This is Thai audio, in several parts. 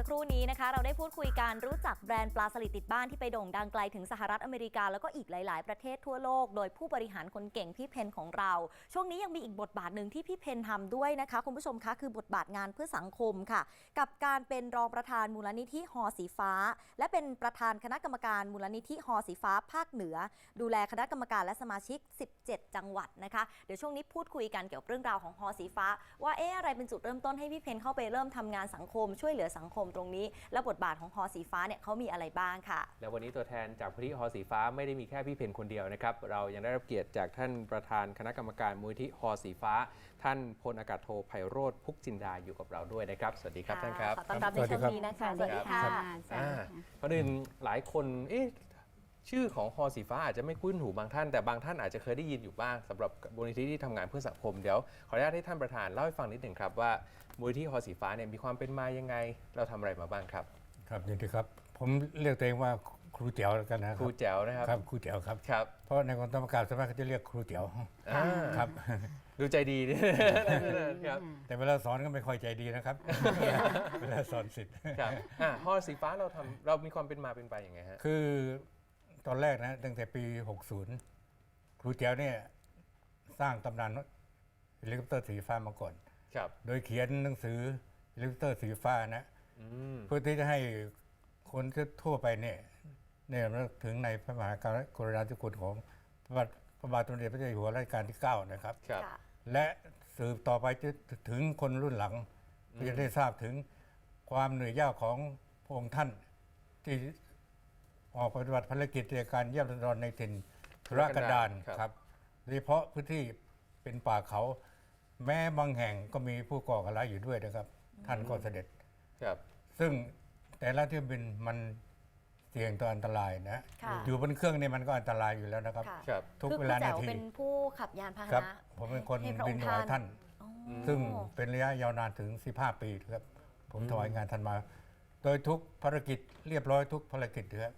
สักครู่นี้นะคะ เราได้พูดคุยการรู้จักแบรนด์ปลาสลิดติดบ้านที่ไปโด่งดังไกลถึงสหรัฐอเมริกา แล้วก็อีกหลาย ๆ ประเทศทั่วโลก โดยผู้บริหารคนเก่งพี่เพนของเรา ช่วงนี้ยังมีอีกบทบาทหนึ่งที่พี่เพนทำด้วยนะคะ คุณผู้ชมคะคือบทบาทงานเพื่อสังคมค่ะ กับการเป็นรองประธานมูลนิธิหอสีฟ้า และเป็นประธานคณะกรรมการมูลนิธิหอสีฟ้า ภาคเหนือ ดูแลคณะกรรมการและสมาชิก 17 จังหวัดนะคะเดี๋ยวช่วงนี้พูดคุยกันเกี่ยวกับเรื่องราวของหอสีฟ้า ว่าเอ๊ะอะไรเป็นจุดเริ่มต้นให้พี่เพนเข้าไปเริ่มทำงานสังคมช่วยเหลือสังคมตรงนี้ และบทบาทของหอสีฟ้าเนี่ยเขามีอะไรบ้างค่ะ แล้ววันนี้ตัวแทนจากพื้นที่หอสีฟ้าไม่ได้มีแค่พี่เพนคนเดียวนะครับ เรายังได้รับเกียรติจากท่านประธานคณะกรรมการมูลที่หอสีฟ้า ท่านพลอากาศโทไพโรธพุกจินดาอยู่กับเราด้วยนะครับ สวัสดีครับท่านครับ ขอต้อนรับในช่วงนี้นะคะ สวัสดีค่ะ อ่าประเด็นหลายคน เอ๊ะ ชื่อของหอสีฟ้าอาจจะไม่คุ้นหูบางท่าน แต่บางท่านอาจจะเคยได้ยินอยู่บ้างสำหรับมูลนิธิที่ทำงานเพื่อสังคมเดี๋ยวขออนุญาตให้ท่านประธานเล่าให้ฟังนิดหนึ่งครับว่ามูลนิธิหอสีฟ้าเนี่ยมีความเป็นมายังไง เราทำอะไรมาบ้างครับ ครับยินดีครับ ผมเรียกตัวเองว่าครูเตี๋ยวแล้วกันนะคครูรับแจ๋วนะครับครับครูเตี๋ยวครับ ครับเพราะในกองกรรมการสมัครเขาจะเรียกครูเตี๋ยวอ่าครับ ดูใจดีครับ แต่เวลาสอนก็ไม่ค่อยใจดีนะครับ เวลาสอนสิทธิ์ ครับอ่าหอสีฟ้าเราทำเรามีความเป็นมาเป็นไปยังไงฮะ คือ ตอนแรกนะตั้งแต่ปี 60 ครูเตี๋ยวเนี่ยสร้างตำนานเฮลิคอปเตอร์สีฟ้ามาก่อน ครับ โดยเขียนหนังสือเฮลิคอปเตอร์สีฟ้านะอืม เพื่อที่จะให้คนทั่วไปเนี่ยเนี่ยระลึกถึงในพระมหากรุณาธิคุณของพระบาทพระบาทสมเด็จพระเจ้าอยู่หัวรัชกาลที่ 9 นะครับ ครับ ค่ะ และสืบต่อไปจะถึงคนรุ่นหลังก็จะได้ทราบถึงความเหนื่อยยากของพระองค์ท่านที่ ออกปฏิบัติภารกิจในการเยี่ยมราษฎรในถิ่นธุรกันดารครับครับโดยเฉพาะพื้นที่เป็นป่าเขา แม้บางแห่งก็มีผู้ก่อการร้ายอยู่ด้วยนะครับ ท่านก็เสด็จครับ ซึ่งแต่ละเที่ยวบินมันเสี่ยงต่ออันตรายนะ ค่ะ อยู่บนเครื่องเนี่ยมันก็อันตรายอยู่แล้วนะครับ ค่ะครับทุกคือคเวรูลาแจ๋นาวทีเป็นผู้ขับยานพาหครับ นะผมเป็นคนให้พระอบิงนค์ถวายท่าท่านนอ๋อซึ่งเป็นระยะยาวนานถึง 15 ปีนะครับ ผมถวายงานท่านมา โดยทุกภารกิจเรียบร้อยทุกภารกิจนะครับ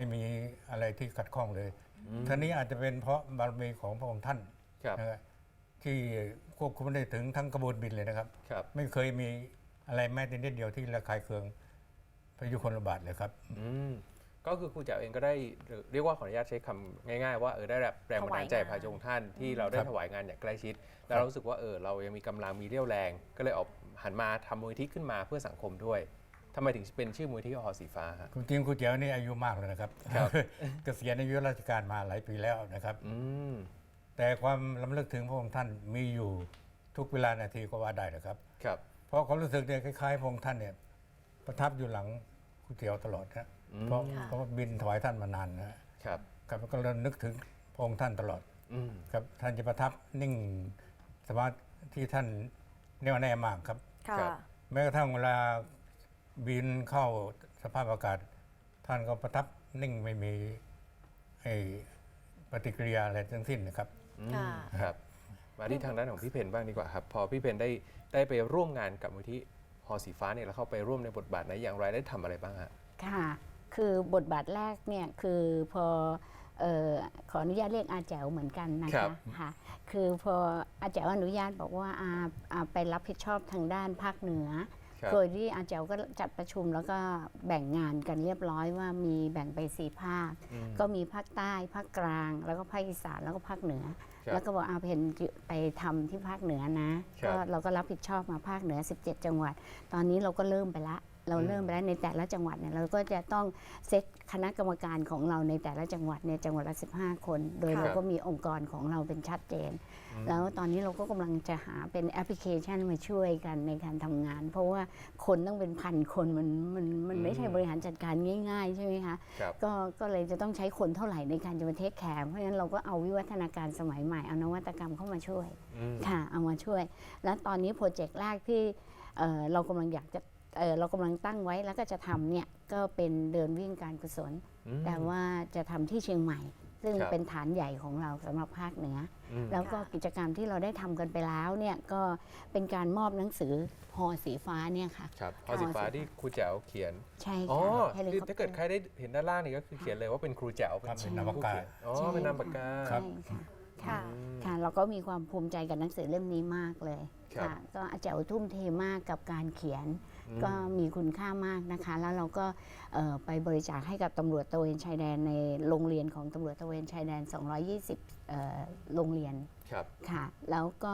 ไม่มีอะไรที่ขัดข้องเลยท่านี้อาจจะเป็นเพราะบารมีของพระองค์ท่านครับนะครับที่ควบคุมได้ถึงทั้งกระบวนบินเลยนะครับครับ ไม่เคยมีอะไรแม้แต่นิดเดียวที่ระคายเคืองพายุคนระบาดเลยครับอืมก็คือครูแจ๋วเองก็ได้เรียกว่าขออนุญาตใช้คำง่าย ๆ ว่าเออได้รับแรงบันดาลใจถวายงานภายจงท่านที่เราได้ครับถวายงานอย่างใกล้ชิด แล้วเรารู้สึกว่าเออเรายังมีกำลังมีเรี่ยวแรง ก็เลยออกหันมาทำมูลนิธิขึ้นมาเพื่อสังคมด้วย ทำไมถึงเป็นชื่อมูลนิธิหอสีฟ้าฮะ คุณจริงครูเจ๋วนี่อายุมากแล้วนะครับครับ เกษียณอายุราชการมาหลายปีแล้วนะครับ อืม แต่ความลำลึกถึงพระองค์ท่านมีอยู่ทุกเวลานาทีก็ว่าได้นะครับ ครับ เพราะความรู้สึกเนี่ยคล้ายๆพระองค์ท่านเนี่ยประทับอยู่หลังครูเตี๋ยวตลอดนะอืมเพราะเพราะว่าบินถวายท่านมานานนะครับ ครับก็เลยนึกถึงพระองค์ท่านตลอด อืม ครับท่านจะประทับนิ่งสมาธิที่ท่านแน่วแน่มากครับ ค่ะ ครับ แม้กระทั่งเวลา บินเข้าสภาพอากาศ ท่านก็ประทับนิ่งไม่มีไอ้ปฏิกิริยาอะไรทั้งสิ้นนะครับอืมค่ะ ครับ มาที่ทางด้านของพี่เพนบ้างดีกว่าครับ พอพี่เพนได้ได้ไปร่วมงานกับมูลที่หอสีฟ้าเนี่ยแล้วเข้าไปร่วมในบทบาทไหนอย่างไรได้ทำอะไรบ้างฮะ ค่ะ คือบทบาทแรกเนี่ยคือพอเออขออนุญาตเรียกอาแจ๋วเหมือนกันนะครัคะบ ค่ะคือพออาแจ๋วอนุญาตบอกว่าอาอาไปรับผิดชอบทางด้านภาคเหนือครับ โดยที่อาแจ๋วก็จัดประชุมแล้วก็แบ่งงานกันเรียบร้อยว่ามีแบ่งไปสี่ภาคอืมก็มีภาคใต้ภาคกลาง แล้วก็ภาคอีสานแล้วก็ภาคเหนือครับแล้วก็บอกอาเพนไปทำที่ภาคเหนือนะครับก็เราก็รับผิดชอบมาภาคเหนือ 17 จังหวัด ตอนนี้เราก็เริ่มไปละเราอืมเริ่มไปแล้วในแต่ละจังหวัดเนี่ยเราก็จะต้องเซต คณะกรรมการของเราในแต่ละจังหวัดเนี่ยจังหวัดละ 15 คน โดยค่ะเราก็มีองค์กรของเราเป็นชัดเจน แล้วตอนนี้เราก็กำลังจะหาเป็นแอปพลิเคชันมาช่วยกันในการทำงาน เพราะว่าคนต้องเป็นพันคนมันมันมันไม่ใช่อืมบริหารจัดการง่าย ๆ ใช่ไหมคะครับก็ก็เลยจะต้องใช้คนเท่าไหร่ในการจะมาเทคแคร์เพราะฉะนั้นเราก็เอาวิวัฒนาการสมัยใหม่เอานวัตกรรมเข้ามาช่วยอืมค่ะเอามาช่วย แล้วตอนนี้โปรเจกต์แรกที่เอ่อเรากำลังอยากจะ เอ่อเรากำลังตั้งไว้แล้วก็จะทำเนี่ยก็เป็นเดินวิ่งการกุศลอืมแต่ว่าจะทำที่เชียงใหม่ ซึ่งครับเป็นฐานใหญ่ของเราสำหรับภาคเหนืออืมแล้วก็ค่ะกิจกรรมที่เราได้ทำกันไปแล้วเนี่ยก็เป็นการมอบหนังสือหอสีฟ้าเนี่ยค่ะครับหอสีฟ้าที่ครูแจ๋วเขียนใช่อ๋อค่ะเฮลิคือคอปถ้าเตอเกิดร์ใครได้เห็นด้านล่างนี่ก็คือเขียนเลยว่าเป็นครูแจ๋วครับเป็นผู้นามปากกาเขียนอ๋อใช่เป็นนามปากกาครับใช่ ค่ะค่ะ ค่ะ เราก็มีความภูมิใจกับหนังสือเล่มนี้มากเลยครับค่ะ ก็อาแจ๋วทุ่มเทมากกับการเขียน อืม ก็มีคุณค่ามากนะคะ แล้วเราก็เอ่อไปบริจาคให้กับตำรวจตระเวนชายแดนในโรงเรียนของตำรวจตระเวนชายแดน 220เอ่อโรงเรียน ครับ ค่ะแล้วก็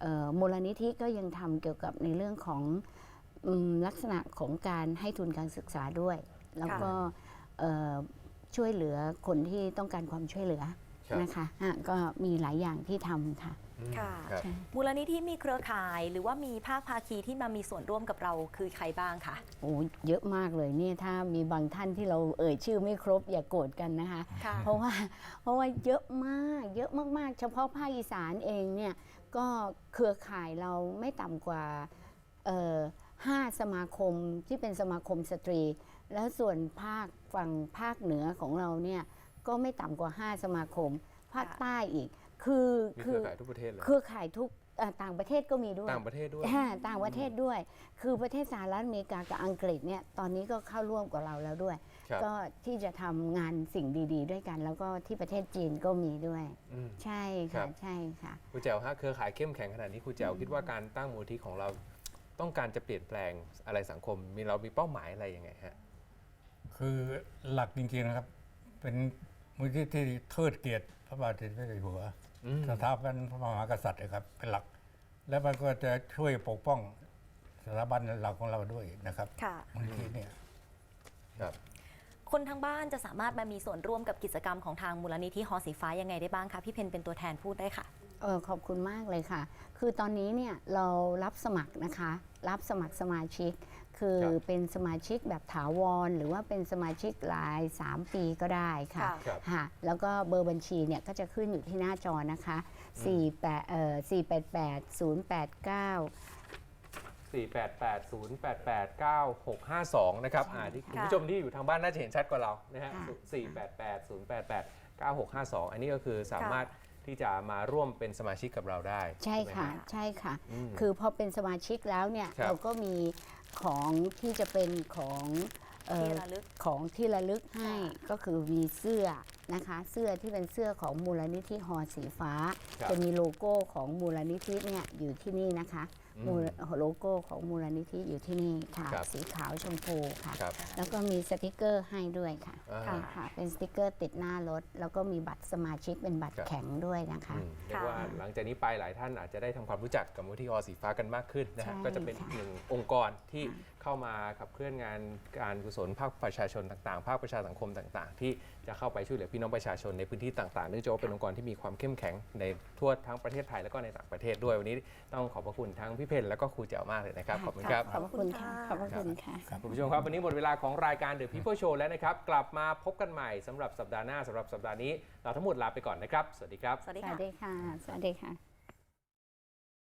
เอ่อมูลนิธิก็ยังทำเกี่ยวกับในเรื่องของอืมลักษณะของการให้ทุนการศึกษาด้วย แล้วก็เอ่อช่วยเหลือคนที่ต้องการความช่วยเหลือ ครับนะคะอะก็มีหลายอย่างที่ทำค่ะอืมค่ะครับมูลนิธิมีเครือข่าย หรือว่ามีภาคภาคีที่มามีส่วนร่วมกับเราคือใครบ้างคะ โอ้เยอะมากเลยเนี่ยถ้ามีบางท่านที่เราเอ่ยชื่อไม่ครบอย่าโกรธกันนะคะ ค่ะ เพราะว่าเพราะว่าเยอะมากเยอะมากๆ เฉพาะภาคอีสานเองเนี่ยก็เครือข่ายเราไม่ต่ำกว่าเอ่อห้าสมาคมที่เป็นสมาคมสตรี แล้วส่วนภาคฝั่งภาคเหนือของเราเนี่ย ก็ไม่ต่ำกว่า 5 สมาคม ภาคค่ะใต้อีก คือมีเคคืรือข่ายทุกประเทศเลย เครือข่ายทุกเอ่อต่างประเทศก็มีด้วย ต่างประเทศด้วย อ่าต่างประเทศด้วย คือประเทศสหรัฐอเมริกากับอังกฤษเนี่ย ตอนนี้ก็เข้าร่วมกับเราแล้วด้วย ครับ ก็ที่จะทำงานสิ่งดี ๆ ด้วยกัน แล้วก็ที่ประเทศจีนก็มีด้วย อืม ใช่ครัค่ะ บ ใช่ค่ะ ครูแจ๋วฮะเครือข่ายเข้มแข็งขนาดนี้ครูแจ๋วคิดว่าการตั้งมูลที่ของเราต้องการจะเปลี่ยนแปลงอะไรสังคม มีเรามีเป้าหมายอะไรยังไงฮะ คือหลักจริงๆนะครับ เป็น มูลที่ที่เทิดเกียรติพระบาทสมเด็จพระเจ้าอยู่หัวอืม สถาบันพระมหากษัตริย์นะครับ เป็นหลัก และมันก็จะช่วยปกป้องสถาบันหลักของเราด้วยนะครับค่ะ มูลนิธิเนี่ยครับ คนทางบ้านจะสามารถมามีส่วนร่วมกับกิจกรรมของทางมูลนิธิหอสีฟ้ายังไงได้บ้างคะพี่เพนเป็นตัวแทนพูดได้ค่ะ เออขอบคุณมากเลยค่ะ คือตอนนี้เนี่ยเรารับสมัครนะคะ รับสมัครสมาชิก คือครับเป็นสมาชิกแบบถาวร หรือว่าเป็นสมาชิกราย 3 ปีก็ได้ค่ะค่ะครับค่ะแล้วก็เบอร์บัญชีเนี่ยก็จะขึ้นอยู่ที่หน้าจอนะคะ4 8เอ่อ488 089 488-088-9652 นะครับอ่าที่คุณค่ะผู้ชมที่อยู่ทางบ้านน่าจะเห็นชัดกว่าเรานะฮะค่ะ488-088-9652 อันนี้ก็คือสามารถ ที่จะมาร่วมเป็นสมาชิกกับเราได้ใช่ไหมค่ะฮใช่ค่ะ อืม คือพอเป็นสมาชิกแล้วเนี่ยครับ เราก็มีของที่จะเป็นของเอ่อที่ระลึก ของที่ระลึกให้ค่ะก็คือมีเสื้อนะคะ เสื้อที่เป็นเสื้อของมูลนิธิหอสีฟ้า ครับ จะมีโลโก้ของมูลนิธิเนี่ยอยู่ที่นี่นะคะอื มมูลโลโก้ของมูลนิธิอยู่ที่นี่ค่ะ ครับสีขาวชมพูค่ะ ครับแล้วก็มีสติกเกอร์ให้ด้วยค่ะอ่า ค่ะค่ะ เป็นสติกเกอร์ติดหน้ารถ แล้วก็มีบัตรสมาชิกเป็นบัตรครับแข็งด้วยนะคะ อืมเรียกว่าหลังจากนี้ไปหลายท่านอาจจะได้ทำความรู้จักกับมูลที่อสีฟ้ากันมากขึ้นนะฮะใช่ก็จะเป็นอีกค่ะ หนึ่งองค์กรที่เข้ามาขับเคลื่อนงานการกุศลภาคประชาชนต่างๆ ภาคประชาสังคมต่างๆ ที่จะเข้าไปช่วยเหลือพี่น้องประชาชนในพื้นที่ต่างๆเนื่องจากว่าเป็นองค์กรที่มีความเข้มแข็งในทั่วทั้งประเทศไทยแล้วก็ในต่างประเทศด้วยวันนี้ต้องขอบพระคุณทั้งพี่เพนแล้วก็ครูแจ๋วมากเลยนะครับขอบคุณครับ ขอบพระคุณค่ะ ขอบพระคุณค่ะคุณผู้ชมครับ วันนี้หมดเวลาของรายการ The People Show แล้วนะครับ กลับมาพบกันใหม่สำหรับสัปดาห์หน้าสำหรับสัปดาห์นี้ เราทั้งหมดลาไปก่อนนะครับ สวัสดีครับ สวัสดีสค่ะวัสดีค่ะ สวัสดีค่ะ